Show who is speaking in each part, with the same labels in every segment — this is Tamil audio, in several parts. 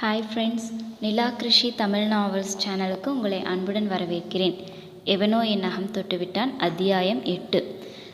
Speaker 1: Hi friends Nila Krishi Tamil novels சேனலுக்கு உங்களை அன்புடன் வரவேற்கிறேன். எவனோ என் அகம் தொட்டுவிட்டான் அத்தியாயம் எட்டு.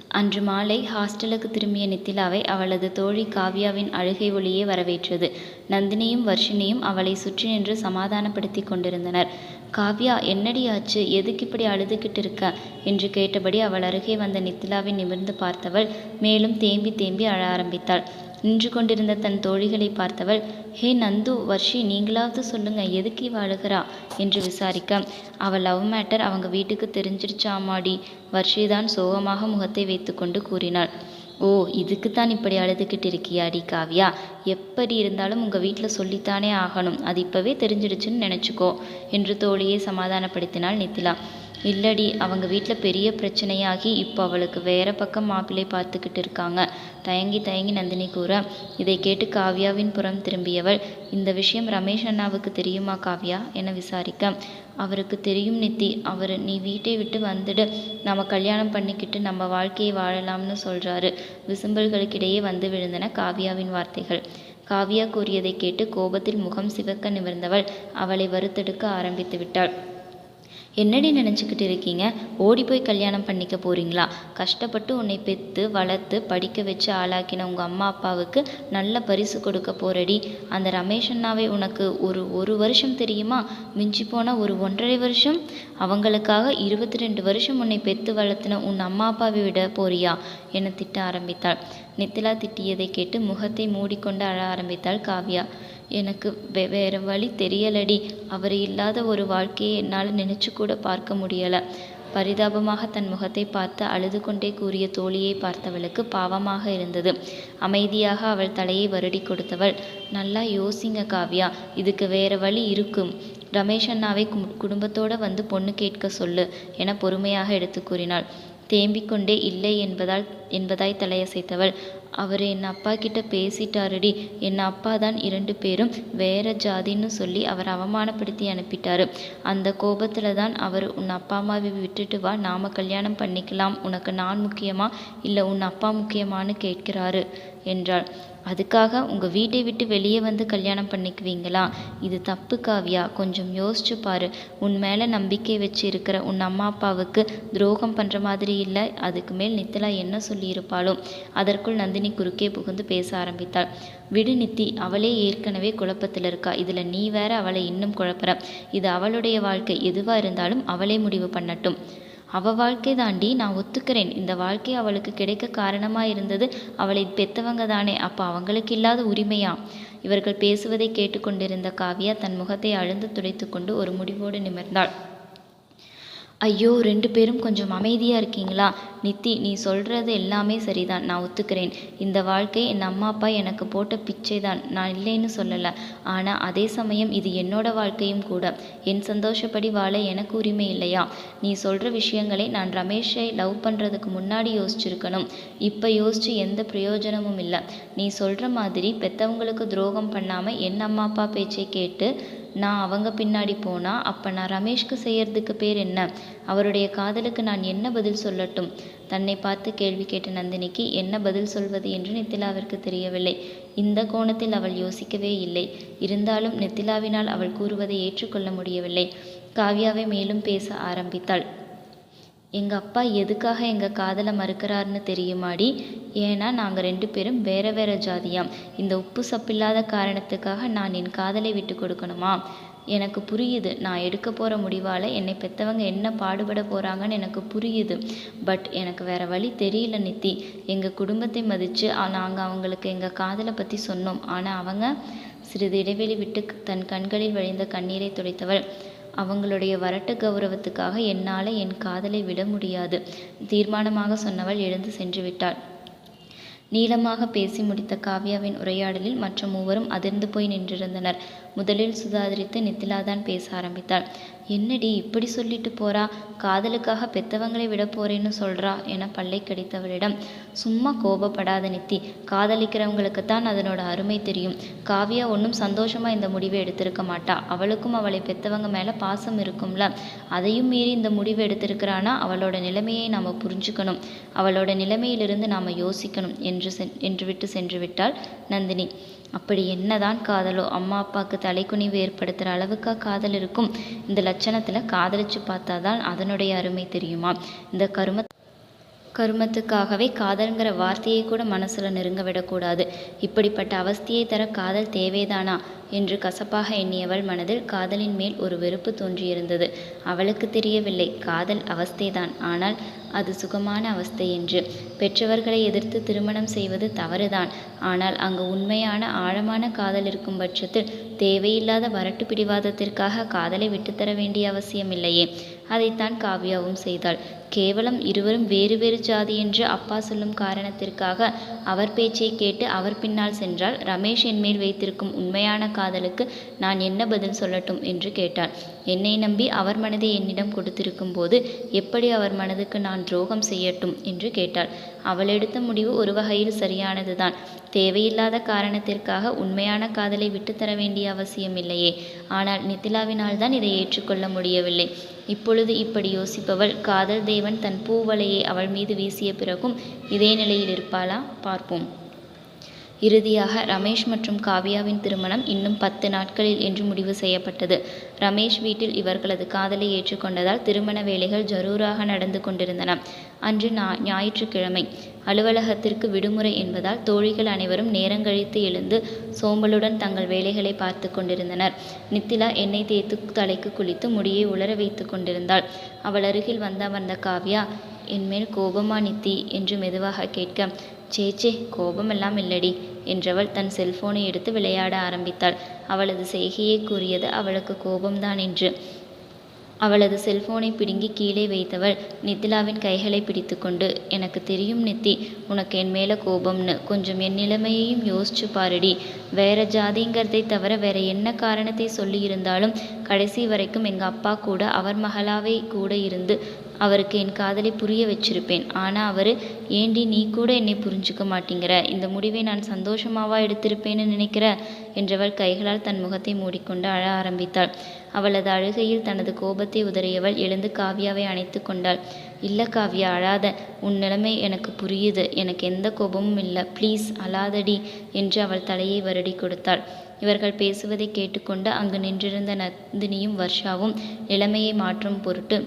Speaker 1: அன்று மாலை ஹாஸ்டலுக்கு திரும்பிய நித்திலாவை அவளது தோழி காவ்யாவின் அழுகை ஒளியே வரவேற்றது. நந்தினியும் வர்ஷினியும் அவளை சுற்றி நின்று சமாதானப்படுத்தி கொண்டிருந்தனர். காவ்யா என்னடி ஆச்சு? எதுக்கு இப்படி அழுதுகிட்டு இருக்க? என்று கேட்டபடி அவள் அருகே வந்த நித்திலாவை நிமிர்ந்து பார்த்தவள் மேலும் தேம்பி தேம்பி அழ ஆரம்பித்தாள். நின்று கொண்டிருந்த தன் தோழிகளை பார்த்தவள் ஹே நந்து வர்ஷி நீங்களாவது சொல்லுங்க எதுக்கு இவ அழுகிறா? என்று விசாரிக்க அவள் லவ் மேட்டர் அவங்க வீட்டுக்கு தெரிஞ்சிருச்சாமாடி? வர்ஷிதான் சோகமாக முகத்தை வைத்துக்கொண்டு கூறினாள் ஓ இதுக்குத்தான் இப்படி அழுதுகிட்டு இருக்கியாடி காவியா? எப்படி இருந்தாலும் உங்கள் வீட்டில் சொல்லித்தானே ஆகணும். அது இப்போவே தெரிஞ்சிடுச்சுன்னு நினச்சிக்கோ என்று தோழியை சமாதானப்படுத்தினாள் நித்திலா. இல்லடி அவங்க வீட்டில் பெரிய பிரச்சனையாகி இப்போ அவளுக்கு வேற பக்கம் மாப்பிள்ளை பார்த்துக்கிட்டு இருக்காங்க. தயங்கி தயங்கி நந்தினி கூற இதை கேட்டு காவ்யாவின் புறம் திரும்பியவள் இந்த விஷயம் ரமேஷ் அண்ணாவுக்கு தெரியுமா காவ்யா? என விசாரிக்க. அவருக்கு தெரியும் நித்தி அவர் நீ வீட்டை விட்டு வந்துடு. நம்ம கல்யாணம் பண்ணிக்கிட்டு நம்ம வாழ்க்கையை வாழலாம்னு சொல்கிறாரு விசும்பல்களுக்கிடையே வந்து விழுந்தன காவ்யாவின் வார்த்தைகள். காவ்யா கூறியதை கேட்டு கோபத்தில் முகம் சிவக்க நிமிர்ந்தவள் அவளை வறுத்தெடுக்க ஆரம்பித்து விட்டாள். என்னடி நினச்சிக்கிட்டு இருக்கீங்க? ஓடி போய் கல்யாணம் பண்ணிக்க போறீங்களா? கஷ்டப்பட்டு உன்னை பெற்று வளர்த்து படிக்க வச்சு ஆளாக்கின உங்கள் அம்மா அப்பாவுக்கு நல்ல பரிசு கொடுக்க போறடி. அந்த ரமேஷ் அண்ணாவை உனக்கு ஒரு ஒரு வருஷம் தெரியுமா? மிஞ்சி போன ஒரு ஒன்றரை வருஷம்? அவங்களுக்காக இருபத்தி ரெண்டு வருஷம் உன்னை பெற்று வளர்த்தின உன் அம்மா அப்பாவை விட போறியா? என திட்ட ஆரம்பித்தாள். நித்திலா திட்டியதை கேட்டு முகத்தை மூடிக்கொண்டு அழ ஆரம்பித்தாள் காவ்யா. எனக்கு வே வேறு வழி தெரியலடி. அவர் இல்லாத ஒரு வாழ்க்கையை என்னால் நினைச்சு கூட பார்க்க முடியலை. பரிதாபமாக தன் முகத்தை பார்த்து அழுது கொண்டே கூறிய தோழியை பார்த்தவளுக்கு பாவமாக இருந்தது. அமைதியாக அவள் தலையை வருடி கொடுத்தவள் நல்லா யோசிங்க காவ்யா இதுக்கு வேற வழி இருக்கும். ரமேஷ் அண்ணாவை குடும்பத்தோட வந்து பொண்ணு கேட்க சொல்லு என பொறுமையாக எடுத்து கூறினாள். தேம்பிக்கொண்டே இல்லை என்பதால் என்பதாய் தலையசைத்தவள். அவர் என் அப்பா கிட்ட பேசிட்டாருடி. என் அப்பா தான் இரண்டு பேரும் வேற ஜாதின்னு சொல்லி அவர் அவமானப்படுத்தி அனுப்பிட்டாரு. அந்த கோபத்துல தான் அவர் உன் அப்பா அம்மாவை விட்டுட்டு வா நாம கல்யாணம் பண்ணிக்கலாம். உனக்கு நான் முக்கியமா இல்லை உன் அப்பா முக்கியமான்னு கேட்கிறாரு என்றாள். அதுக்காக உங்கள் வீட்டை விட்டு வெளியே வந்து கல்யாணம் பண்ணிக்குவீங்களா? இது தப்பு காவியா? கொஞ்சம் யோசிச்சு பாரு. உன் மேலே நம்பிக்கை வச்சு இருக்கிற உன் அம்மா அப்பாவுக்கு துரோகம் பண்ணுற மாதிரி இல்லை. அதுக்கு மேல் நித்தலா என்ன சொல்லியிருப்பாளோ? அதற்குள் நந்தினி குறுக்கே புகுந்து பேச ஆரம்பித்தாள். விடு நித்தி அவளே ஏற்கனவே குழப்பத்தில் இருக்கா. இதில் நீ வேற அவளை இன்னும் குழப்பற. இது அவளுடைய வாழ்க்கை. எதுவாக இருந்தாலும் அவளே முடிவு பண்ணட்டும். அவ வாழ்க்கை தாண்டி நான் ஒத்துக்கிறேன். இந்த வாழ்க்கை அவளுக்கு கிடைக்க காரணமா இருந்தது அவளை பெத்தவங்க தானே. அப்போ அவங்களுக்கு இல்லாத உரிமையா? இவர்கள் பேசுவதை கேட்டுக்கொண்டிருந்த காவியா தன் முகத்தை அழுந்து துடைத்து கொண்டு ஒரு முடிவோடு நிமிர்ந்தாள். ஐயோ ரெண்டு பேரும் கொஞ்சம் அமைதியாக இருக்கீங்களா? நித்தி நீ சொல்கிறது எல்லாமே சரிதான். நான் ஒத்துக்கிறேன். இந்த வாழ்க்கை என் அம்மா அப்பா எனக்கு போட்ட பிச்சை தான் நான் இல்லைன்னு சொல்லலை. ஆனால் அதே சமயம் இது என்னோட வாழ்க்கையும் கூட. என் சந்தோஷப்படி வாழ எனக்கு உரிமை இல்லையா? நீ சொல்கிற விஷயங்களை நான் ரமேஷை லவ் பண்ணுறதுக்கு முன்னாடி யோசிச்சிருக்கணும். இப்போ யோசிச்சு எந்த பிரயோஜனமும் இல்லை. நீ சொல்கிற மாதிரி பெற்றவங்களுக்கு துரோகம் பண்ணாமல் என் அம்மா அப்பா பேச்சை கேட்டு நான் அவங்க பின்னாடி போனால் அப்போ நான் ரமேஷ்க்கு செய்யறதுக்கு பேர் என்ன? அவருடைய காதலுக்கு நான் என்ன பதில் சொல்லட்டும்? தன்னை பார்த்து கேள்வி கேட்ட நந்தினிக்கு என்ன பதில் சொல்வது என்று நித்திலாவிற்கு தெரியவில்லை. இந்த கோணத்தில் அவள் யோசிக்கவே இல்லை. இருந்தாலும் நித்திலாவினால் அவள் கூறுவதை ஏற்றுக்கொள்ள முடியவில்லை. காவ்யாவை மேலும் பேச ஆரம்பித்தாள். எங்கள் அப்பா எதுக்காக எங்கள் காதலை மறுக்கிறாருன்னு தெரியுமாடி? ஏன்னா நாங்கள் ரெண்டு பேரும் வேற வேற ஜாதியாம். இந்த உப்பு சப்பில்லாத காரணத்துக்காக நான் என் காதலை விட்டு கொடுக்கணுமா? எனக்கு புரியுது. நான் எடுக்க போகிற முடிவால் என்னை பெற்றவங்க என்ன பாடுபட போகிறாங்கன்னு எனக்கு புரியுது. பட் எனக்கு வேற வழி தெரியல நித்தி. எங்கள் குடும்பத்தை மதித்து நாங்கள் அவங்களுக்கு எங்கள் காதலை பற்றி சொன்னோம். ஆனால் அவங்க சிறிது இடைவெளி விட்டு தன் கண்களில் வழிந்த கண்ணீரை துடைத்தவள் அவங்களுடைய வரட்டு கௌரவத்துக்காக என்னால் என் காதலை விட முடியாது. தீர்மானமாக சொன்னவள் எழுந்து சென்று விட்டாள். நீளமாக பேசி முடித்த காவ்யாவின் உரையாடலில் மற்ற மூவரும் அதிர்ந்து போய் நின்றிருந்தனர். முதலில் சுதாரித்து நித்திலாதான் பேச ஆரம்பித்தாள். என்னடி இப்படி சொல்லிட்டு போறா? காதலுக்காக பெத்தவங்களை விட போறேன்னு சொல்றா என பல்லை கடித்தவளிடம். சும்மா கோபப்படாத நித்தி காதலிக்கிறவங்களுக்கு தான் அதனோட அருமை தெரியும். காவியா ஒன்றும் சந்தோஷமா இந்த முடிவை எடுத்திருக்க மாட்டா. அவளுக்கும் அவளை பெத்தவங்க மேல பாசம் இருக்கும்ல. அதையும் மீறி இந்த முடிவு எடுத்திருக்கிறானா? அவளோட நிலைமையை நாம புரிஞ்சுக்கணும். அவளோட நிலைமையிலிருந்து நாம யோசிக்கணும் என்று சென் என்று விட்டு சென்று விட்டாள் நந்தினி. அப்படி என்னதான் காதலோ அம்மா அப்பாவுக்கு தலைக்குனிவு ஏற்படுத்துகிற அளவுக்கா காதல் இருக்கும்? இந்த லட்சணத்தில் காதலிச்சு பார்த்தாதான் அதனுடைய அருமை தெரியுமா? இந்த கரும கருமத்துக்காகவே காதல்ங்கிற வார்த்தையை கூட மனசில் நெருங்க விடக்கூடாது. இப்படிப்பட்ட அவஸ்தையை தர காதல் தேவைதானா? என்று கசப்பாக எண்ணியவள் மனதில் காதலின் மேல் ஒரு வெறுப்பு தோன்றியிருந்தது. அவளுக்கு தெரியவில்லை. காதல் அவஸ்தைதான். ஆனால் அது சுகமான அவஸ்தை என்று. பெற்றவர்களை எதிர்த்து திருமணம் செய்வது தவறுதான். ஆனால் அங்கு உண்மையான ஆழமான காதல் இருக்கும் பட்சத்தில் தேவையில்லாத வரட்டு பிடிவாதத்திற்காக காதலை விட்டுத்தர வேண்டிய அவசியமில்லையே. அதைத்தான் காவ்யாவும் செய்தாள். கேவலம் இருவரும் வேறு வேறு ஜாதி என்று அப்பா சொல்லும் காரணத்திற்காக அவர் பேச்சை கேட்டு அவர் பின்னால் சென்றால் ரமேஷ் என்மேல் வைத்திருக்கும் உண்மையான காதலுக்கு நான் என்ன பதில் சொல்லட்டும் என்று கேட்டாள். என்னை நம்பி அவர் மனதை என்னிடம் கொடுத்திருக்கும் போது எப்படி அவர் மனதுக்கு நான் துரோகம் செய்யட்டும் என்று கேட்டாள். அவள் எடுத்த முடிவு ஒரு வகையில் சரியானதுதான். தேவையில்லாத காரணத்திற்காக உண்மையான காதலை விட்டுத்தர வேண்டிய அவசியம் இல்லையே. ஆனால் நித்திலாவினால் தான் இதை ஏற்றுக்கொள்ள முடியவில்லை. இப்பொழுது இப்படி யோசிப்பவள் காதல் தேவன் தன் பூவலையை அவள் மீது வீசிய பிறகும் இதே நிலையில் இருப்பாளா? பார்ப்போம். இறுதியாக ரமேஷ் மற்றும் காவ்யாவின் திருமணம் இன்னும் பத்து நாட்களில் என்று முடிவு செய்யப்பட்டது. ரமேஷ் வீட்டில் இவர்களது காதலை ஏற்றுக்கொண்டதால் திருமண வேலைகள் ஜரூராக நடந்து கொண்டிருந்தன. அன்று நா ஞாயிற்றுக்கிழமை. அலுவலகத்திற்கு விடுமுறை என்பதால் தோழிகள் அனைவரும் நேரங்கழித்து எழுந்து சோம்பலுடன் தங்கள் வேலைகளை பார்த்து கொண்டிருந்தனர். நித்திலா எண்ணெய் தேய்த்து தலைக்கு குளித்து முடியை உலர வைத்து கொண்டிருந்தாள். அவள் அருகில் வந்த வந்த காவ்யா என்மேல் கோபமா நித்தி என்று மெதுவாக கேட்க சேச்சே கோபமெல்லாம் இல்லடி என்றவள் தன் செல்போனை எடுத்து விளையாட ஆரம்பித்தாள். அவளது செய்கையே கூறியது அவளுக்கு கோபம்தான் என்று. அவளது செல்போனை பிடுங்கி கீழே வைத்தவள் நித்திலாவின் கைகளை பிடித்துக்கொண்டு எனக்கு தெரியும் நித்தி உனக்கு என் மேலே கோபம்னு. கொஞ்சம் என் நிலைமையையும் யோசிச்சு பாருடி. வேற ஜாதிங்கிறதை தவிர வேற என்ன காரணத்தை சொல்லியிருந்தாலும் கடைசி வரைக்கும் எங்கள் அப்பா கூட அவர் மகளாவே கூட இருந்து அவருக்கு என் காதலை புரிய வச்சிருப்பேன். ஆனால் அவர் ஏண்டி நீ கூட என்னை புரிஞ்சுக்க மாட்டேங்கிற? இந்த முடிவை நான் சந்தோஷமாவா எடுத்திருப்பேன்னு நினைக்கிற? என்றவள் கைகளால் தன் முகத்தை மூடிக்கொண்டு அழ ஆரம்பித்தாள். அவளது அழுகையில் தனது கோபத்தை உதறியவள் எழுந்து காவ்யாவை அணைத்து கொண்டாள். இல்லை காவ்யா அழாத. உன் நிலைமை எனக்கு புரியுது. எனக்கு எந்த கோபமும் இல்லை. ப்ளீஸ் அழாதடி என்று அவள் தலையை வருடி கொடுத்தாள். இவர்கள் பேசுவதை கேட்டுக்கொண்டு அங்கு நின்றிருந்த நந்தினியும் வர்ஷாவும் நிலைமையை மாற்றும் பொருட்டு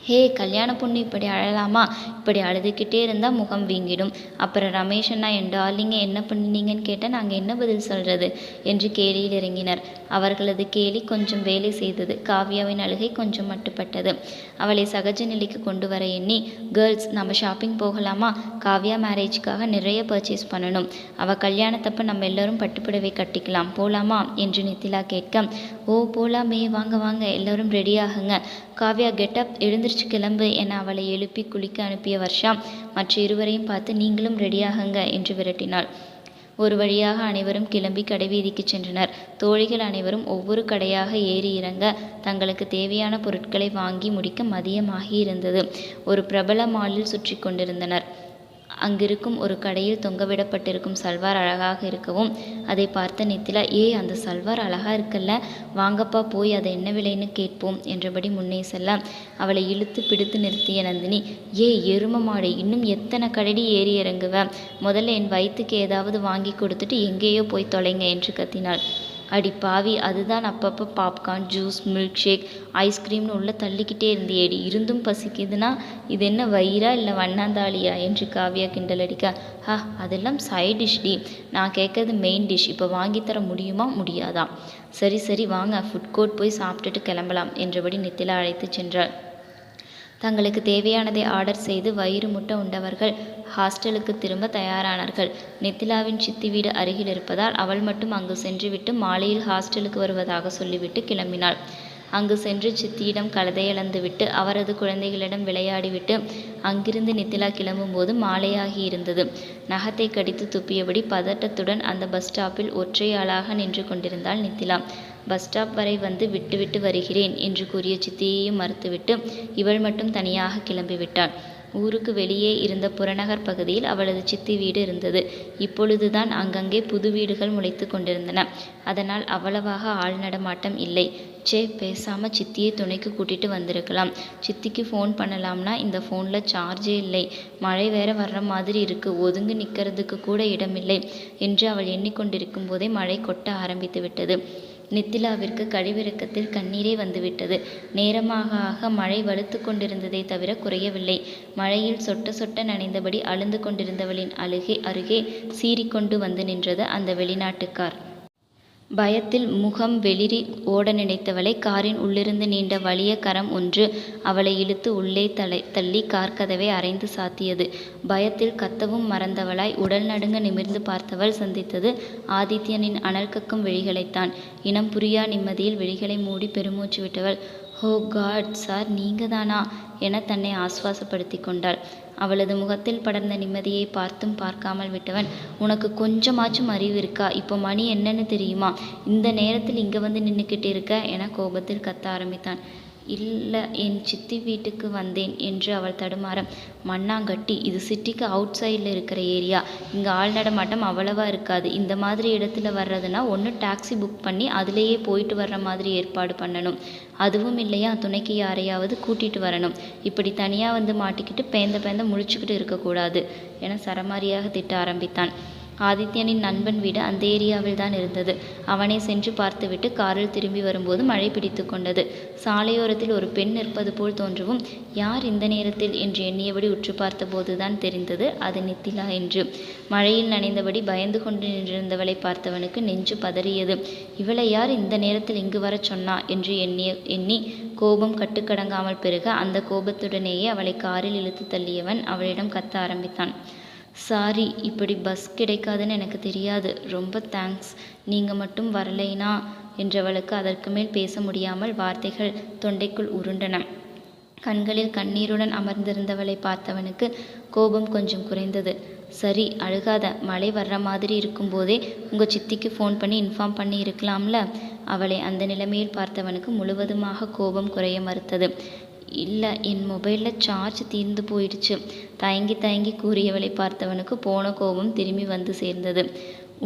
Speaker 1: ஹே கல்யாண பொண்ணு இப்படி அழலாமா? இப்படி அழுதுகிட்டே இருந்தால் முகம் வீங்கிடும். அப்புறம் ரமேஷ் அண்ணா என் டார்லிங்க என்ன பண்ணினீங்கன்னு கேட்டால் நாங்கள் என்ன பதில் சொல்கிறது என்று கேலியில் இறங்கினர். அவர்களது கேலி கொஞ்சம் வேலை செய்தது. காவ்யாவின் அழுகை கொஞ்சம் மட்டுப்பட்டது. அவளை சகஜ நிலைக்கு கொண்டு வர எண்ணி கேர்ள்ஸ் நம்ம ஷாப்பிங் போகலாமா? காவ்யா மேரேஜ்க்காக நிறைய பர்ச்சேஸ் பண்ணணும். அவள் கல்யாணத்தப்ப நம்ம எல்லோரும் பட்டுப்புடவை கட்டிக்கலாம். போகலாமா என்று நித்திலா கேட்க ஓ போகலாமே வாங்க வாங்க. எல்லோரும் ரெடியாகுங்க காவ்யா கெட்டப் எழுந்திரிச்சு கிளம்பு என அவளை எழுப்பி குளிக்க அனுப்பிய வர்ஷா மற்ற இருவரையும் பார்த்து நீங்களும் ரெடியாகுங்க என்று விரட்டினாள். ஒரு வழியாக அனைவரும் கிளம்பி கடைவீதிக்கு சென்றனர். தோழிகள் அனைவரும் ஒவ்வொரு கடையாக ஏறி இறங்க தங்களுக்கு தேவையான பொருட்களை வாங்கி முடிக்க மதியமாகி இருந்தது. ஒரு பிரபல மாலில் சுற்றி கொண்டிருந்தனர். அங்கிருக்கும் ஒரு கடையில் தொங்கவிடப்பட்டிருக்கும் சல்வார் அழகாக இருக்கவும் அதை பார்த்த நித்திலா ஏய் அந்த சல்வார் அழகா இருக்குல்ல வாங்கப்பா போய் அதை என்ன விலைன்னு கேட்போம் என்றபடி முன்னே செல்ல அவளை இழுத்து பிடித்து நிறுத்திய நந்தினி ஏய் எரும மாடு இன்னும் எத்தனை கடடி ஏறி இறங்குவேன் முதல்ல என் வயிற்றுக்கு ஏதாவது வாங்கி கொடுத்துட்டு எங்கேயோ போய் தொலைங்க என்று கத்தினாள். அடி பாவி அதுதான் அப்பப்போ பாப்கார்ன் ஜூஸ் மில்க் ஷேக் ஐஸ்கிரீம்னு உள்ளே தள்ளிக்கிட்டே இருந்தியேடி. இருந்தும் பசிக்குதுன்னா இது என்ன வயிறா இல்லை வண்ணாந்தாளியா? என்று காவியா கிண்டல் அடிக்க ஹா அதெல்லாம் சைட் டிஷ் டி. நான் கேட்கறது மெயின் டிஷ் இப்போ வாங்கித்தர முடியுமா? முடியாதா? சரி சரி வாங்க. ஃபுட் கோர்ட் போய் சாப்பிட்டுட்டு கிளம்பலாம் என்றபடி நித்திலா அழைத்து சென்றாள். தங்களுக்கு தேவையானதை ஆர்டர் செய்து வயிறு முட்ட உண்டவர்கள் ஹாஸ்டலுக்கு திரும்ப தயாரானார்கள். நித்திலாவின் சித்தி வீடு அருகில் இருப்பதால் அவள் மட்டும் அங்கு சென்றுவிட்டு மாலையில் ஹாஸ்டலுக்கு வருவதாக சொல்லிவிட்டு கிளம்பினாள். அங்கு சென்று சித்தியிடம் கலதையளந்துவிட்டு அவரது குழந்தைகளிடம் விளையாடிவிட்டு அங்கிருந்து நித்திலா கிளம்பும்போது மாலையாகி இருந்தது. நகத்தை கடித்து துப்பியபடி பதட்டத்துடன் அந்த பஸ் ஸ்டாப்பில் ஒற்றை ஆளாக நின்று கொண்டிருந்தாள் நித்திலா. பஸ் ஸ்டாப் வரை வந்து விட்டுவிட்டு வருகிறேன் என்று கூறிய சித்தியையும் மறுத்துவிட்டு இவள் மட்டும் தனியாக கிளம்பிவிட்டாள். ஊருக்கு வெளியே இருந்த புறநகர் பகுதியில் அவளது சித்தி வீடு இருந்தது. இப்பொழுதுதான் அங்கங்கே புது வீடுகள் முளைத்து கொண்டிருந்தன. அதனால் அவ்வளவாக ஆள் நடமாட்டம் இல்லை. ச்சே பேசாம சித்தியை துணைக்கு கூட்டிட்டு வந்திருக்கலாம். சித்திக்கு ஃபோன் பண்ணலாம்னா இந்த ஃபோனில் சார்ஜே இல்லை. மழை வேற வர்ற மாதிரி இருக்கு. ஒதுங்கி நிற்கிறதுக்கு கூட இடமில்லை என்று அவள் எண்ணிக்கொண்டிருக்கும் போதே மழை கொட்ட ஆரம்பித்து விட்டது. நித்திலாவிற்கு கழிவிறக்கத்தில் கண்ணீரே வந்துவிட்டது. நேரமாக ஆக மழை வலுத்து கொண்டிருந்ததே தவிர குறையவில்லை. மழையில் சொட்ட சொட்ட நனைந்தபடி அழுந்து கொண்டிருந்தவளின் அழுகே அருகே சீறிக்கொண்டு வந்து நின்றது அந்த வெளிநாட்டுக்கார். பயத்தில் முகம் வெளிரி ஓட நினைத்தவளை காரின் உள்ளிருந்து நீண்ட வலிய கரம் ஒன்று அவளை இழுத்து உள்ளே தலை தள்ளி கார் கதவை அரைந்து சாத்தியது. பயத்தில் கத்தவும் மறந்தவளாய் உடல் நடுங்க நிமிர்ந்து பார்த்தவள் சந்தித்தது ஆதித்யனின் அனல் கக்கும் விழிகளைத்தான். இனம் புரியா நிம்மதியில் விழிகளை மூடி பெருமூச்சு விட்டவள் ஹோ காட் சார் நீங்க தானா என தன்னை ஆஸ்வாசப்படுத்தி கொண்டாள். அவளது முகத்தில் படர்ந்த நிம்மதியை பார்த்தும் பார்க்காமல் விட்டவன் உனக்கு கொஞ்சமாச்சும் அறிவு இருக்கா? இப்போ மணி என்னன்னு தெரியுமா? இந்த நேரத்தில் இங்கே வந்து நின்றுக்கிட்டு இருக்க? என கோபத்தில் கத்த ஆரம்பித்தான். இல்லை என் சித்தி வீட்டுக்கு வந்தேன் என்று அவள் தடுமாற மண்ணாங்கட்டி இது சிட்டிக்கு அவுட் சைடில் இருக்கிற ஏரியா இங்கே ஆள் நடமாட்டம் அவ்வளவா இருக்காது. இந்த மாதிரி இடத்துல வர்றதுனா ஒன்று டாக்ஸி புக் பண்ணி அதுலேயே போயிட்டு வர்ற மாதிரி ஏற்பாடு பண்ணணும். அதுவும் இல்லையா? துணைக்கு யாரையாவது கூட்டிகிட்டு வரணும். இப்படி தனியாக வந்து மாட்டிக்கிட்டு பேந்த பேந்த முழிச்சுக்கிட்டு இருக்கக்கூடாது என சரமாரியாக திட்ட ஆரம்பித்தான். ஆதித்யனின் நண்பன் வீடு அந்த ஏரியாவில் தான் இருந்தது. அவனை சென்று பார்த்துவிட்டு காரில் திரும்பி வரும்போது மழை பிடித்து கொண்டது. சாலையோரத்தில் ஒரு பெண் நிற்பது போல் தோன்றவும் யார் இந்த நேரத்தில் என்று எண்ணியபடி உற்று பார்த்தபோதுதான் தெரிந்தது அது நித்திலா என்று. மழையில் நனைந்தபடி பயந்து கொண்டு நின்றிருந்தவளை பார்த்தவனுக்கு நெஞ்சு பதறியது. இவளை யார் இந்த நேரத்தில் இங்கு வரச் சொன்னா? என்று எண்ணிய எண்ணி கோபம் கட்டுக்கடங்காமல் பெருக அந்த கோபத்துடனேயே அவளை காரில் இழுத்து தள்ளியவன் அவளிடம் கத்த ஆரம்பித்தான். சாரி இப்படி பஸ் கிடைக்காதுன்னு எனக்கு தெரியாது. ரொம்ப தேங்க்ஸ் நீங்கள் மட்டும் வரலைனா? என்றவளுக்கு அதற்கு மேல் பேச முடியாமல் வார்த்தைகள் தொண்டைக்குள் உருண்டன. கண்களில் கண்ணீருடன் அமர்ந்திருந்தவளை பார்த்தவனுக்கு கோபம் கொஞ்சம் குறைந்தது. சரி அழுகாத. மழை வர்ற மாதிரி இருக்கும்போதே உங்கள் சித்திக்கு ஃபோன் பண்ணி இன்ஃபார்ம் பண்ணி இருக்கலாம்ல அவளை அந்த நிலைமையில் பார்த்தவனுக்கு முழுவதுமாக கோபம் குறைய மறுத்தது. இல்லை என் மொபைலில் சார்ஜ் தீர்ந்து போயிடுச்சு. தயங்கி தயங்கி கூறியவளை பார்த்தவனுக்கு போன கோபம் திரும்பி வந்து சேர்ந்தது.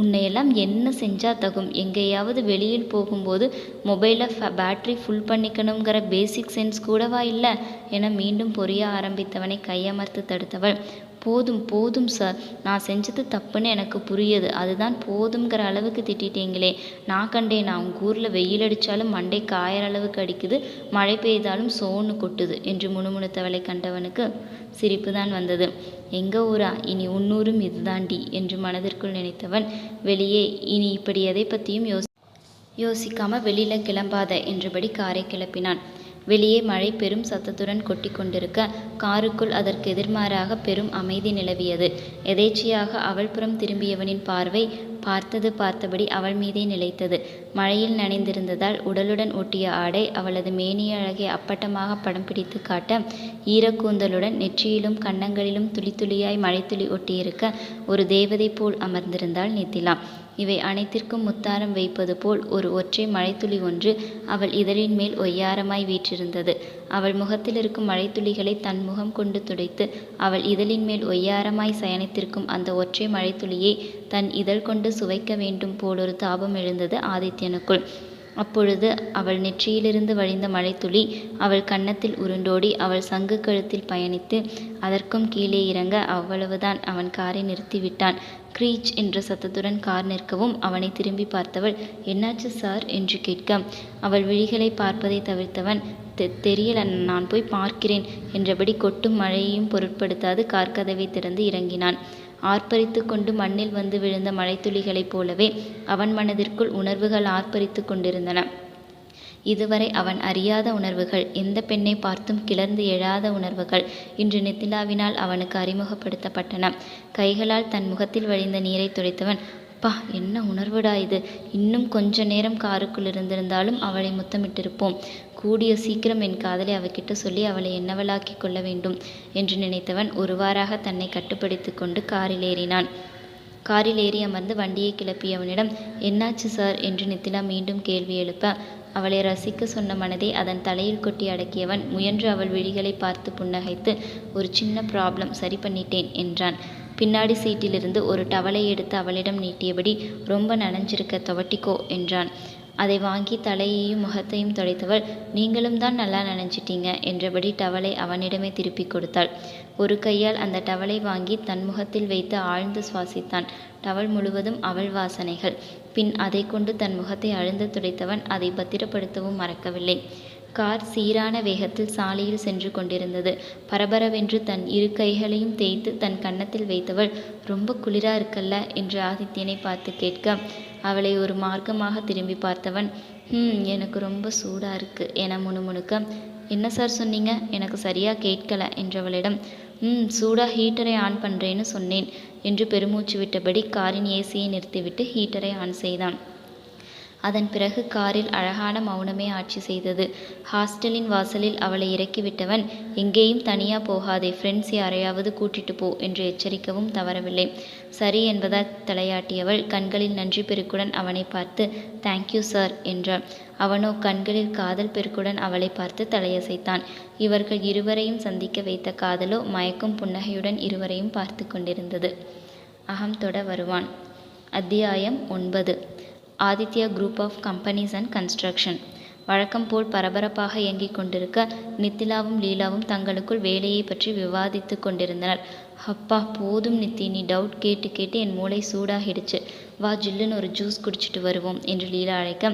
Speaker 1: உன்னையெல்லாம் என்ன செஞ்சால் தகும்? எங்கேயாவது வெளியில் போகும்போது மொபைலை ஃப பேட்ரி ஃபுல் பண்ணிக்கணுங்கிற பேசிக் சென்ஸ் கூடவா இல்லை? என மீண்டும் பொரிய ஆரம்பித்தவனை கையமர்த்து தடுத்தவள். போதும் போதும் சார் நான் செஞ்சது தப்புன்னு எனக்கு புரியுது. அதுதான் போதுங்கிற அளவுக்கு திட்டிட்டீங்களே. நான் கண்டேன் நான் உங்கள் ஊரில் வெயில் அடித்தாலும் மண்டை காயற அளவுக்கு அடிக்குது. மழை பெய்தாலும் சோன்னு கொட்டுது என்று முணுமுணுத்தவளை கண்டவனுக்கு சிரிப்பு தான் வந்தது. எங்க ஊரா? இனி உன்னூரும் இதுதாண்டி என்று மனதிற்குள் நினைத்தவன் வெளியே இனி இப்படி எதை பற்றியும் யோசி யோசிக்காமல் வெளியில் கிளம்பாத என்றபடி காரை கிளப்பினான். வெளியே மழை பெரும் சத்தத்துடன் கொட்டிக்கொண்டிருக்க காருக்குள் அதற்கு எதிர்மாறாக பெரும் அமைதி நிலவியது. எதேச்சையாக அவள் புறம் திரும்பியவனின் பார்வை பார்த்தது பார்த்தபடி அவள் மீதே நிலைத்தது. மழையில் நனைந்திருந்ததால் உடலுடன் ஒட்டிய ஆடை அவளது மேனிய அழகை அப்பட்டமாக படம் பிடித்து காட்ட ஈரக்கூந்தலுடன் நெற்றியிலும் கன்னங்களிலும் துளி துளியாய் மழைத்துளி ஒட்டியிருக்க ஒரு தேவதை போல் அமர்ந்திருந்தாள் நித்திலா. இவை அனைத்திற்கும் முத்தாரம் வைப்பது போல் ஒரு ஒற்றை மழைத்துளி ஒன்று அவள் இதழின் மேல் ஒய்யாரமாய் வீற்றிருந்தது. அவள் முகத்தில் இருக்கும் மழைத்துளிகளை தன் முகம் கொண்டு துடைத்து அவள் இதழின் மேல் ஒய்யாரமாய் சயனித்திருக்கும் அந்த ஒற்றை மழைத்துளியை தன் இதழ் கொண்டு சுவைக்க வேண்டும் போலொரு தாபம் எழுந்தது ஆதித்யனுக்குள். அப்பொழுது அவள் நெற்றியிலிருந்து வழிந்த மழைத்துளி அவள் கன்னத்தில் உருண்டோடி அவள் சங்கு கழுத்தில் பயணித்து அதற்கும் கீழே இறங்க அவ்வளவுதான் அவன் காரை நிறுத்திவிட்டான். க்ரீச் என்ற சத்தத்துடன் கார் நிற்கவும் அவனை திரும்பி பார்த்தவள் என்னாச்சு சார்? என்று கேட்க அவள் விழிகளை பார்ப்பதை தவிர்த்தவன் தெ தெரியல நான் போய் பார்க்கிறேன் என்றபடி கொட்டும் மழையையும் பொருட்படுத்தாது கார் கதவை திறந்து இறங்கினான். ஆர்ப்பரித்து கொண்டு மண்ணில் வந்து விழுந்த மழைத்துளிகளைப் போலவே அவன் மனதிற்குள் உணர்வுகள் ஆர்ப்பரித்து கொண்டிருந்தன. இதுவரை அவன் அறியாத உணர்வுகள் எந்த பெண்ணை பார்த்தும் கிளர்ந்து எழாத உணர்வுகள் இன்று நித்திலாவினால் அவனுக்கு அறிமுகப்படுத்தப்பட்டன. கைகளால் தன் முகத்தில் வழிந்த நீரை துடைத்தவன் அப்பா என்ன உணர்வுடா இது? இன்னும் கொஞ்ச நேரம் காருக்குள் இருந்திருந்தாலும் அவளை முத்தமிட்டிருப்போம். கூடிய சீக்கிரம் என் காதலை அவகிட்ட சொல்லி அவளை என்னவளாக்கி கொள்ள வேண்டும் என்று நினைத்தவன் ஒருவாறாக தன்னை கட்டுப்படுத்தி கொண்டு காரில் ஏறினான். காரில் ஏறி அமர்ந்து வண்டியை கிளப்பியவனிடம் என்னாச்சு சார் என்று நித்திலா மீண்டும் கேள்வி எழுப்ப அவளை ரசிக்க சொன்ன மனதை அதன் தலையில் கொட்டி அடக்கியவன் முயன்று அவள் விழிகளை பார்த்து புன்னகைத்து ஒரு சின்ன ப்ராப்ளம் சரி பண்ணிட்டேன் என்றான். பின்னாடி சீட்டிலிருந்து ஒரு டவலை எடுத்து அவளிடம் நீட்டியபடி ரொம்ப நனைஞ்சிருக்க துவட்டிக்கோ என்றான். அதை வாங்கி தலையையும் முகத்தையும் துடைத்தவள் நீங்களும் தான் நல்லா நனைஞ்சிட்டீங்க என்றபடி டவலை அவனிடமே திருப்பிக் கொடுத்தாள். ஒரு கையால் அந்த டவலை வாங்கி தன் முகத்தில் வைத்து ஆழ்ந்து சுவாசித்தான். டவல் முழுவதும் அவள் வாசனைகள். பின் அதை கொண்டு தன் முகத்தை அழுந்து துடைத்தவன் அதை பத்திரப்படுத்தவும் மறக்கவில்லை. கார் சீரான வேகத்தில் சாலையில் சென்று கொண்டிருந்தது. பரபரவென்று தன் இரு கைகளையும் தேய்த்து தன் கன்னத்தில் வைத்தவள் ரொம்ப குளிரா இருக்கல்ல? என்று ஆதித்யனை பார்த்து கேட்க அவளை ஒரு மார்க்கமாக திரும்பி பார்த்தவன் ஹம் எனக்கு ரொம்ப சூடாக இருக்குது என முணுமுணுக்க என்ன சார் சொன்னீங்க? எனக்கு சரியாக கேட்கல என்றவளிடம் ம் சூடாக ஹீட்டரை ஆன் பண்ணுறேன்னு சொன்னேன் என்று பெருமூச்சு விட்டபடி காரின் ஏசியை நிறுத்திவிட்டு ஹீட்டரை ஆன் செய்தான். அதன் பிறகு காரில் அழகான மௌனமே ஆட்சி செய்தது. ஹாஸ்டலின் வாசலில் அவளை இறக்கிவிட்டவன் எங்கேயும் தனியா போகாதே ஃப்ரெண்ட்ஸ் யாரையாவது கூட்டிட்டு போ என்று எச்சரிக்கவும் தவறவில்லை. சரி என்பதால் தலையாட்டியவள் கண்களில் நன்றி பெருக்குடன் அவனை பார்த்து தேங்க்யூ சார் என்றாள். அவனோ கண்களில் காதல் பெருக்குடன் அவளை பார்த்து தலையசைத்தான். இவர்கள் இருவரையும் சந்திக்க வைத்த காதலோ மயக்கும் புன்னகையுடன் இருவரையும் பார்த்து கொண்டிருந்தது. அகம் தொட வருவான். அத்தியாயம் ஒன்பது. Aditya group of companies and construction வழக்கம் போல் பரபரப்பாக இயங்கிக் கொண்டிருக்க நித்திலாவும் லீலாவும் தங்களுக்குள் வேலையை பற்றி விவாதித்து கொண்டிருந்தனர். அப்பா போதும் நித்தி நீ டவுட் கேட்டு கேட்டு என் மூளை சூடாகிடுச்சு. வா ஜில்லுன்னு ஒரு ஜூஸ் குடிச்சிட்டு வருவோம் என்று லீலா அழைக்க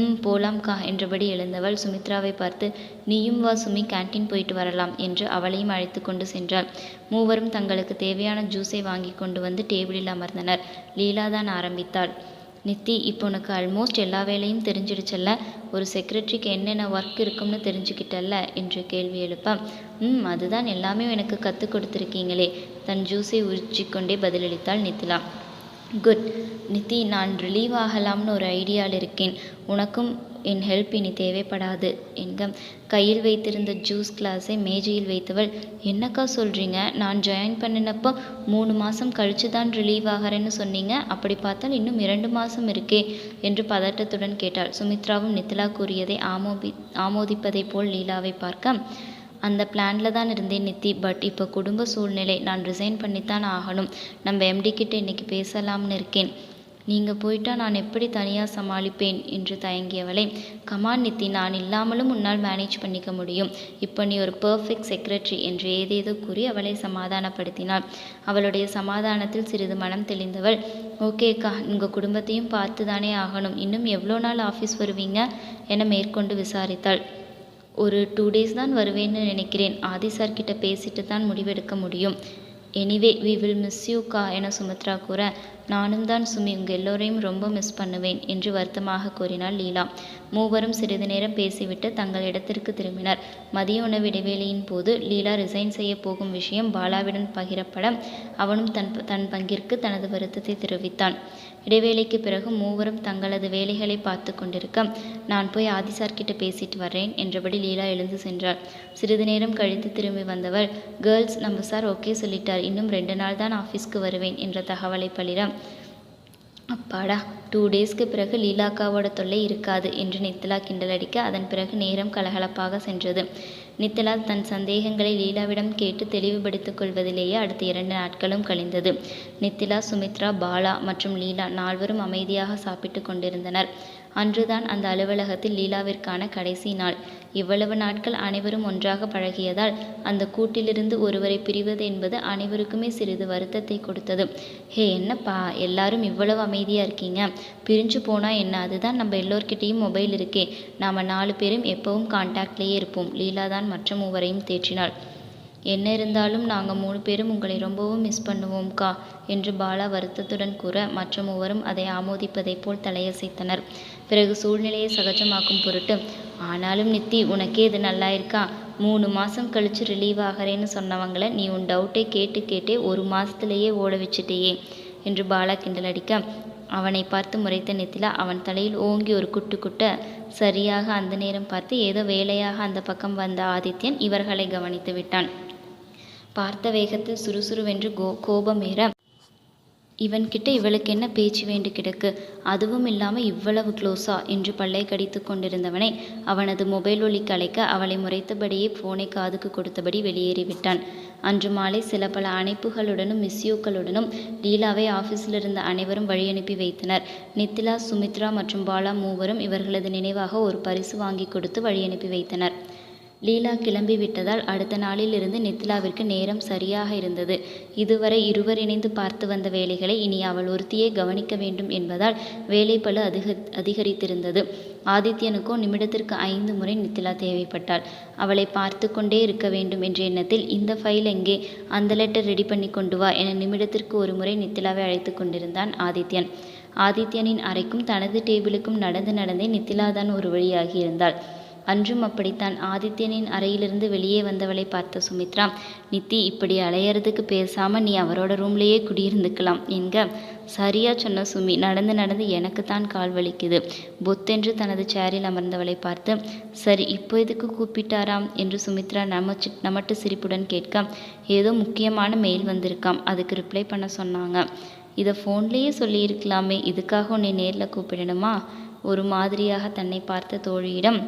Speaker 1: ம் போலாம்க்கா என்றபடி எழுந்தவள் சுமித்ராவை பார்த்து நீயும் வா சுமி கேன்டீன் போயிட்டு வரலாம் என்று அவளையும் அழைத்து கொண்டு சென்றாள். மூவரும் தங்களுக்கு தேவையான ஜூஸை வாங்கி கொண்டு வந்து டேபிளில் அமர்ந்தனர். லீலா தான் ஆரம்பித்தாள். நித்தி இப்போ உனக்கு ஆல்மோஸ்ட் எல்லா வேலையும் தெரிஞ்சிடுச்சல்ல? ஒரு செக்ரட்டரிக்கு என்னென்ன ஒர்க் இருக்கும்னு தெரிஞ்சுக்கிட்டல்ல? என்று கேள்வி எழுப்ப. ம் அதுதான் எல்லாமே எனக்கு கற்றுக் கொடுத்துருக்கீங்களே. தன் ஜூஸை உறிச்சிக்கொண்டே பதிலளித்தாள் நித்திலா. குட் நித்தி நான் ரிலீவ் ஆகலாம்னு ஒரு ஐடியாவில் இருக்கேன். உனக்கும் என் ஹெல்ப் இனி தேவைப்படாது. என்க கையில் வைத்திருந்த ஜூஸ் கிளாஸை மேஜையில் வைத்தவள் என்னக்கா சொல்கிறீங்க நான் ஜாயின் பண்ணினப்போ மூணு மாதம் கழிச்சு தான் ரிலீவ் ஆகிறேன்னு சொன்னீங்க. அப்படி பார்த்தால் இன்னும் இரண்டு மாதம் இருக்கே என்று பதட்டத்துடன் கேட்டாள். சுமித்ராவும் நித்திலா கூறியதை ஆமோபி ஆமோதிப்பதைப் போல் லீலாவை பார்க்க அந்த பிளானில் தான் இருந்தேன் நித்தி. பட் இப்போ குடும்ப சூழ்நிலை நான் ரிசைன் பண்ணித்தான் ஆகணும். நம்ம எம்டி கிட்ட இன்னைக்கு பேசலாம்னு இருக்கேன். நீங்கள் போயிட்டா நான் எப்படி தனியாக சமாளிப்பேன்? என்று தயங்கியவளை கமான் நித்தி நான் இல்லாமலும் உன்னால் மேனேஜ் பண்ணிக்க முடியும். இப்போ நீ ஒரு பர்ஃபெக்ட் செக்ரட்டரி என்று ஏதேதோ கூறி அவளை சமாதானப்படுத்தினாள். அவளுடைய சமாதானத்தில் சிறிது மனம் தெளிந்தவள் ஓகேக்கா உங்கள் குடும்பத்தையும் பார்த்து தானே ஆகணும். இன்னும் எவ்வளோ நாள் ஆஃபீஸ் வருவீங்க? என மேற்கொண்டு விசாரித்தாள். ஒரு டூ டேஸ் தான் வருவேன்னு நினைக்கிறேன். ஆதி சார் கிட்ட பேசிட்டு தான் முடிவெடுக்க முடியும். எனிவே வி வில் மிஸ் யூக்கா என சுமித்ரா கூற நானும் தான் சுமி உங்கள் எல்லோரையும் ரொம்ப மிஸ் பண்ணுவேன் என்று வருத்தமாக கூறினாள் லீலா. மூவரும் சிறிது நேரம் பேசிவிட்டு தங்கள் இடத்திற்கு திரும்பினர். மதிய உணவு இடைவேளையின் போது லீலா ரிசைன் செய்ய போகும் விஷயம் பாலாவிடம் பகிரப்பட அவனும் தன் தன் பங்கிற்கு தனது வருத்தத்தை தெரிவித்தான். இடைவேளைக்கு பிறகு மூவரும் தங்களது வேலைகளை பார்த்து கொண்டிருக்க நான் போய் ஆதிசார் கிட்ட பேசிட்டு வர்றேன் என்றபடி லீலா எழுந்து சென்றாள். சிறிது நேரம் கழித்து திரும்பி வந்தவள் கேர்ள்ஸ் நம்ம சார் ஓகே சொல்லிட்டார். இன்னும் ரெண்டு நாள் தான் ஆஃபீஸ்க்கு வருவேன் என்ற தகவலை பளிர அப்பாடா டூ டேஸ்க்கு பிறகு லீலாக்காவோட தொல்லை இருக்காது என்று நித்திலா கிண்டல் அடிக்க அதன் பிறகு நேரம் கலகலப்பாக சென்றது. நித்திலா தன் சந்தேகங்களை லீலாவிடம் கேட்டு தெளிவுபடுத்திக் கொள்வதிலேயே அடுத்த இரண்டு நாட்களும் கழிந்தது. நித்திலா சுமித்ரா பாலா மற்றும் லீலா நால்வரும் அமைதியாக சாப்பிட்டு கொண்டிருந்தனர். அன்றுதான் அந்த அலுவலகத்தில் லீலாவிற்கான கடைசி நாள். இவ்வளவு நாட்கள் அனைவரும் ஒன்றாக பழகியதால் அந்த கூட்டிலிருந்து ஒருவரை பிரிவது என்பது அனைவருக்குமே சிறிது வருத்தத்தை கொடுத்தது. ஹே என்னப்பா எல்லாரும் இவ்வளவு அமைதியாக இருக்கீங்க? பிரிஞ்சு போனால் என்ன? அதுதான் நம்ம எல்லோர்கிட்டேயும் மொபைல் இருக்கே. நாம நாலு பேரும் எப்பவும் கான்டாக்ட்லேயே இருப்போம். லீலா தான் மற்ற மூவரையும் தேற்றினாள். என்ன இருந்தாலும் நாங்கள் மூணு பேரும் உங்களை ரொம்பவும் மிஸ் பண்ணுவோம்க்கா என்று பாலா வருத்தத்துடன் கூற மற்ற மூவரும் அதை ஆமோதிப்பதைப் போல் தலையசைத்தனர். பிறகு சூழ்நிலையை சகஜமாக்கும் பொருட்டு ஆனாலும் நித்தி உனக்கே இது நல்லா இருக்கா? மூணு மாதம் கழிச்சு ரிலீவ் ஆகிறேன்னு சொன்னவங்கள நீ உன் டவுட்டை கேட்டு கேட்டே ஒரு மாதத்துலேயே ஓட வச்சுட்டேயே என்று பாலா கிண்டல் அடிக்க அவனை பார்த்து முறைத்த நித்திலா அவன் தலையில் ஓங்கி ஒரு குட்டு குட்ட சரியாக அந்த நேரம் பார்த்து ஏதோ வேலையாக அந்த பக்கம் வந்த ஆதித்யன் இவர்களை கவனித்து விட்டான். பார்த்த வேகத்தில் சுறுசுறுவென்று கோ கோபமேற இவன்கிட்ட இவளுக்கு என்ன பேச்சு வேண்டு கிடக்கு? அதுவும் இல்லாமல் இவ்வளவு க்ளோஸா என்று பல்லை கடித்து கொண்டிருந்தவனை அவனது மொபைல் ஒலி கலைக்க அவளை முறைத்தபடியே போனை காதுக்கு கொடுத்தபடி வெளியேறிவிட்டான் அன்று மாலை சில பல அணைப்புகளுடனும் மிஸ்யூக்களுடனும் லீலாவை ஆஃபீஸில் இருந்த அனைவரும் வழியனுப்பி வைத்தனர். நித்திலா சுமித்ரா மற்றும் பாலா மூவரும் இவர்களது நினைவாக ஒரு பரிசு வாங்கி கொடுத்து வழியனுப்பி வைத்தனர். லீலா கிளம்பி விட்டதால் அடுத்த நாளில் இருந்து நேரம் சரியாக இருந்தது. இதுவரை இருவர் இணைந்து பார்த்து வந்த வேலைகளை இனி அவள் ஒருத்தியே கவனிக்க வேண்டும் என்பதால் வேலைப்பளு அதிக அதிகரித்திருந்தது. ஆதித்யனுக்கோ நிமிடத்திற்கு ஐந்து முறை நித்திலா தேவைப்பட்டாள். அவளை பார்த்து கொண்டே இருக்க வேண்டும் என்ற எண்ணத்தில் இந்த ஃபைல் எங்கே? அந்த லெட்டர் ரெடி பண்ணி கொண்டு வா என நிமிடத்திற்கு ஒரு முறை நித்திலாவை அழைத்து கொண்டிருந்தான் ஆதித்யன். ஆதித்யனின் அறைக்கும் தனது டேபிளுக்கும் நடந்து நடந்தே நித்திலாதான் ஒரு வழியாகி இருந்தாள். அன்றும் அப்படித்தான் ஆதித்யனின் அறையிலிருந்து வெளியே வந்தவளை பார்த்த சுமித்ரா நித்தி இப்படி அலையறதுக்கு பேசாம நீ அவரோட ரூம்லேயே குடியிருந்துக்கலாம். என்க? சரியா சொன்ன சுமி. நடந்து நடந்து எனக்கு தான் கால் வலிக்குது. பொத்தென்று தனது சேரில் அமர்ந்தவளை பார்த்து சரி இப்போ எதுக்கு கூப்பிட்டாராம்? என்று சுமித்ரா நமச்சு நமட்டு சிரிப்புடன் கேட்க ஏதோ முக்கியமான மெயில் வந்திருக்காம். அதுக்கு ரிப்ளை பண்ண சொன்னாங்க. இதை ஃபோன்லேயே சொல்லியிருக்கலாமே. இதுக்காக உன்னை நேரில் கூப்பிடணுமா? ஒரு மாதிரியாக தன்னை பார்த்த தோழியிடம்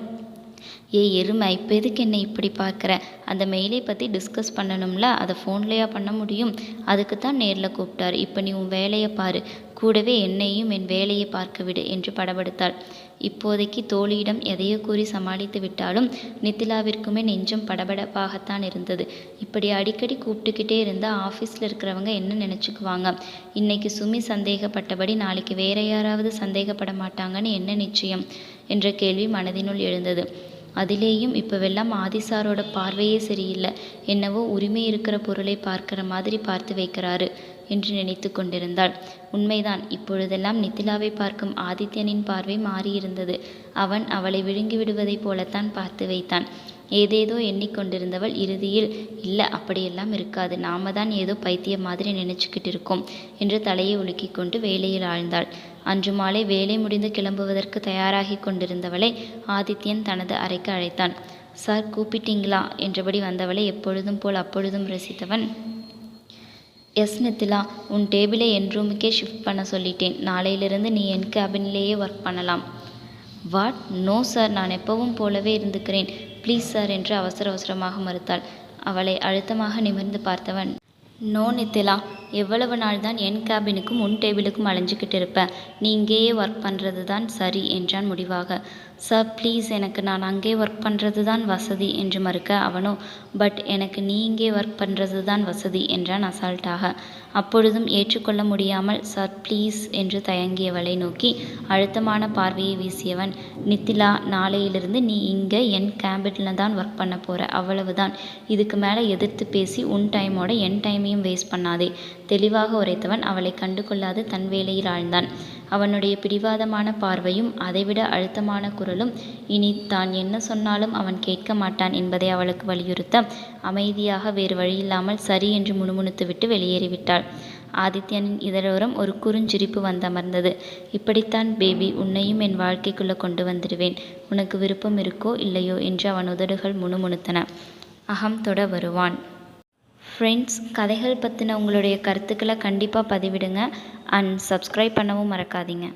Speaker 1: ஏய் எருமை இப்போ எதுக்கு என்னை இப்படி பார்க்குற? அந்த மெயிலை பற்றி டிஸ்கஸ் பண்ணணும்ல அதை ஃபோன்லேயா பண்ண முடியும். அதுக்கு தான் நேரில் கூப்பிட்டார். இப்போ நீ உன் வேலையை பாரு. கூடவே என்னையும் என் வேலையை பார்க்க விடு என்று படபடுத்தாள். இப்போதைக்கு தோழியிடம் எதையோ கூறி சமாளித்து விட்டாலும் நித்திலாவிற்குமே நெஞ்சம் படபடப்பாகத்தான் இருந்தது. இப்படி அடிக்கடி கூப்பிட்டுக்கிட்டே இருந்தால் ஆஃபீஸில் இருக்கிறவங்க என்ன நினச்சிக்குவாங்க? இன்னைக்கு சுமி சந்தேகப்பட்டபடி நாளைக்கு வேற யாராவது சந்தேகப்பட மாட்டாங்கன்னு என்ன நிச்சயம்? என்ற கேள்வி மனதினுள் எழுந்தது. அதிலேயும் இப்போவெல்லாம் ஆதிசாரோட பார்வையே சரியில்லை. என்னவோ உரிமை இருக்கிற பொருளை பார்க்கிற மாதிரி பார்த்து வைக்கிறாரு என்று நினைத்து கொண்டிருந்தாள். உண்மைதான் இப்பொழுதெல்லாம் நித்திலாவை பார்க்கும் ஆதித்யனின் பார்வை மாறியிருந்தது. அவன் அவளை விழுங்கி விடுவதைப் போலத்தான் பார்த்து வைத்தான். ஏதேதோ எண்ணிக்கொண்டிருந்தவள் இறுதியில் இல்லை அப்படியெல்லாம் இருக்காது. நாம தான் ஏதோ பைத்தியம் மாதிரி நினைச்சுக்கிட்டு இருக்கோம் என்று தலையை உலுக்கிக் கொண்டு வேலையில் ஆழ்ந்தாள். அன்று மாலை வேலை முடிந்து கிளம்புவதற்கு தயாராகி கொண்டிருந்தவளை ஆதித்யன் தனது அறைக்கு அழைத்தான். சார் கூப்பிட்டீங்களா? என்றபடி வந்தவளை எப்பொழுதும் போல் அப்பொழுதும் ரசித்தவன் எஸ் நித்திலா உன் டேபிளை என் ரூமுக்கே ஷிஃப்ட் பண்ண சொல்லிட்டேன். நாளையிலிருந்து நீ என் கேபின்லேயே ஒர்க் பண்ணலாம். வாட்? No sir. நான் எப்பவும் போலவே இருந்துக்கிறேன். ப்ளீஸ் சார் என்று அவசர அவசரமாக மறுத்தாள். அவளை அழுத்தமாக நிமிர்ந்து பார்த்தவன் நோ நித்திலா எவ்வளவு நாள் தான் என் கேபினுக்கும் உன் டேபிளுக்கும் அலைஞ்சிக்கிட்டு இருப்ப? நீ இங்கேயே ஒர்க் பண்ணுறது தான் சரி என்றான் முடிவாக. சார் ப்ளீஸ் எனக்கு நான் அங்கே ஒர்க் பண்ணுறது தான் வசதி என்று மறுக்க அவனோ பட் எனக்கு நீ இங்கே ஒர்க் பண்ணுறது தான் வசதி என்றான் அசால்ட்டாக. அப்பொழுதும் ஏற்றுக்கொள்ள முடியாமல் சார் ப்ளீஸ் என்று தயங்கியவளை நோக்கி அழுத்தமான பார்வையை வீசியவன் நித்திலா நாளையிலிருந்து நீ இங்கே என் கேபிட்டில் தான் ஒர்க் பண்ண போகிற அவ்வளவுதான். இதுக்கு மேலே எதிர்த்து பேசி உன் டைமோட என் டைமையும் வேஸ்ட் பண்ணாதே. தெளிவாக உரைத்தவன் அவளை கண்டுகொள்ளாது தன் வேலையில் ஆழ்ந்தான். அவனுடைய பிடிவாதமான பார்வையும் அதைவிட அழுத்தமான குரலும் இனி தான் என்ன சொன்னாலும் அவன் கேட்க மாட்டான் என்பதை அவளுக்கு வலியுறுத்த அமைதியாக வேறு வழியில்லாமல் சரி என்று முணுமுணுத்துவிட்டு வெளியேறிவிட்டாள். ஆதித்யனின் இதழோரம் ஒரு குறுஞ்சிரிப்பு வந்தமர்ந்தது. இப்படித்தான் பேபி உன்னையும் என் வாழ்க்கைக்குள்ளே கொண்டு வந்துடுவேன். உனக்கு விருப்பம் இருக்கோ இல்லையோ? என்று அவன் உதடுகள் முணுமுணுத்தன. அகம் தொட வருவான். ஃப்ரெண்ட்ஸ் கதைகள் பற்றின உங்களுடைய கருத்துக்களை கண்டிப்பாக பதிவிடுங்க. அண்ட் சப்ஸ்கிரைப் பண்ணவும் மறக்காதீங்க.